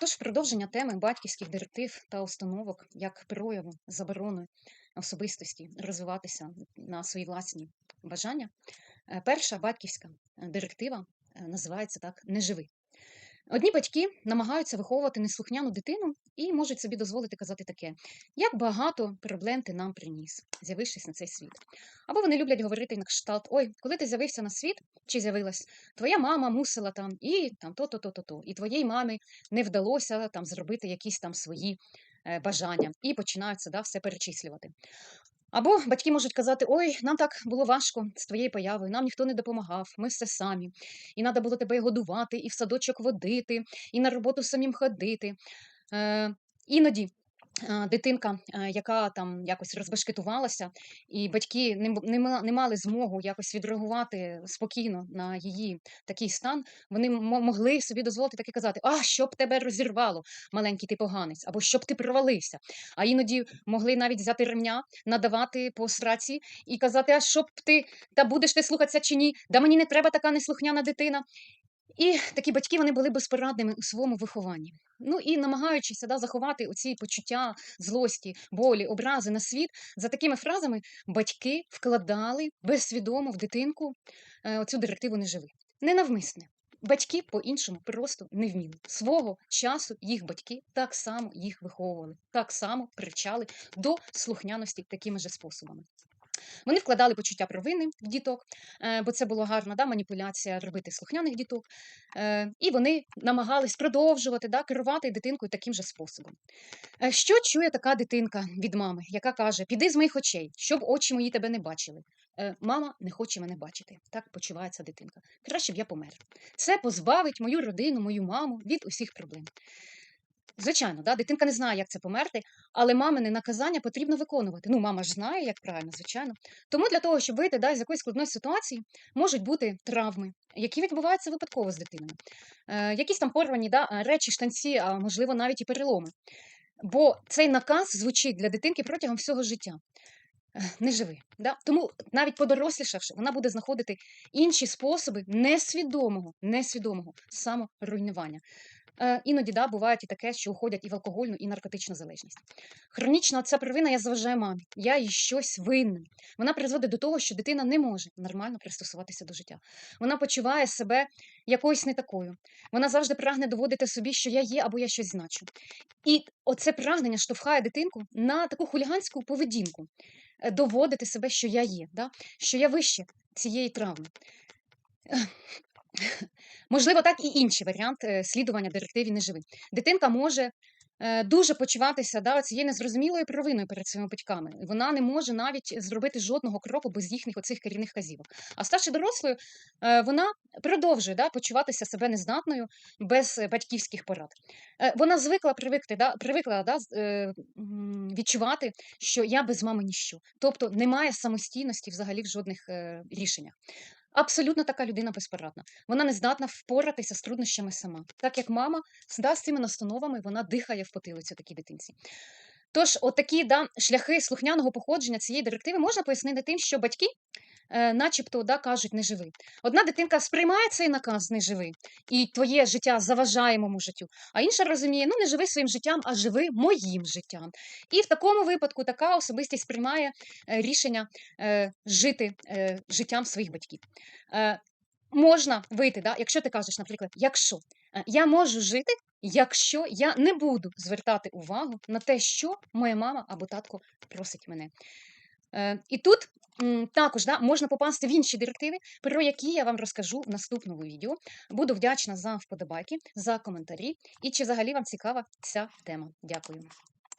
Тож продовження теми батьківських директив та установок як прояву заборони особистості розвиватися на свої власні бажання. Е, Перша батьківська е, директива е, називається так не живи. Одні батьки намагаються виховувати неслухняну дитину і можуть собі дозволити казати таке: як багато проблем ти нам приніс, з'явившись на цей світ. Або вони люблять говорити на кшталт: Ой, коли ти з'явився на світ чи з'явилась, твоя мама мусила там і там то-то, то-то, то, і твоєї мамі не вдалося там зробити якісь там свої е, бажання, і починаються да, все перечислювати. Або батьки можуть казати: Ой, нам так було важко з твоєю появою, нам ніхто не допомагав, ми все самі. І треба було тебе годувати, і в садочок водити, і на роботу самим ходити. Е, іноді дитинка, е, яка там якось розбашкетувалася, і батьки не, не, мали змогу якось відреагувати спокійно на її такий стан, вони могли собі дозволити таке казати: А, щоб тебе розірвало, маленький ти поганець, або щоб ти провалився. А іноді могли навіть взяти ремня, надавати по сраці і казати, а щоб ти, та будеш ти слухатися чи ні, да мені не треба така неслухняна дитина. І такі батьки вони були безпорадними у своєму вихованні. Ну і намагаючися да, заховати оці почуття злості, болі, образи на світ, за такими фразами батьки вкладали безсвідомо в дитинку е, оцю директиву не живи. Ненавмисне. Батьки по-іншому просто не вміли. Свого часу їх батьки так само їх виховували, так само привчали до слухняності такими же способами. Вони вкладали почуття провини в діток, е, бо це була гарна да, маніпуляція робити слухняних діток. Е, І вони намагались продовжувати да, керувати дитинкою таким же способом. Е, Що чує така дитинка від мами, яка каже: Піди з моїх очей, щоб очі мої тебе не бачили. Мама не хоче мене бачити. Так почувається дитинка. Краще б я помер. Це позбавить мою родину, мою маму від усіх проблем. Звичайно, да, дитинка не знає, як це померти, але мамине наказання потрібно виконувати. Ну, мама ж знає, як правильно, звичайно. Тому для того, щоб вийти да, з якоїсь складної ситуації, можуть бути травми, які відбуваються випадково з дитиною. Е, якісь там порвані да, речі, штанці, а можливо навіть і переломи. Бо цей наказ звучить для дитинки протягом всього життя. Е, Не живи. Да? Тому навіть подорослішавши, вона буде знаходити інші способи несвідомого, несвідомого саморуйнування. Е, іноді да, буває і таке, що уходять і в алкогольну, і наркотичну залежність. Хронічна ця провина я заважаю мамі, я їй щось винна. Вона призводить до того, що дитина не може нормально пристосуватися до життя. Вона почуває себе якоюсь не такою. Вона завжди прагне доводити собі, що я є або я щось значу. І оце прагнення штовхає дитинку на таку хуліганську поведінку, е, доводити себе, що я є, да? що я вище цієї травми. Можливо, так і інший варіант е, слідування директиві не живи. Дитинка може е, дуже почуватися да, цією незрозумілою провиною перед своїми батьками. Вона не може навіть зробити жодного кроку без їхніх оцих керівних казівок. А ставши дорослою, е, вона продовжує да, почуватися себе нездатною без батьківських порад. Вона звикла привикти, да, привикла да, відчувати, що я без мами ніщо. Тобто немає самостійності взагалі в жодних рішеннях. Абсолютно така людина безпорадна. Вона не здатна впоратися з труднощами сама. Так як мама з цими настановами вона дихає в потилицю такій дитинці. Тож, отакі да, шляхи слухняного походження цієї директиви можна пояснити тим, що батьки, начебто, да, кажуть не живи. Одна дитинка сприймає цей наказ не живи, і твоє життя заважає моєму життю, а інша розуміє, ну не живи своїм життям, а живи моїм життям. І в такому випадку така особистість приймає е, рішення е, жити е, життям своїх батьків. Е, можна вийти, да, якщо ти кажеш, наприклад, якщо е, я можу жити, якщо я не буду звертати увагу на те, що моя мама або татко просить мене. Е, і тут також да, можна попасти в інші директиви, про які я вам розкажу в наступному відео. Буду вдячна за вподобайки, за коментарі і чи взагалі вам цікава ця тема. Дякую.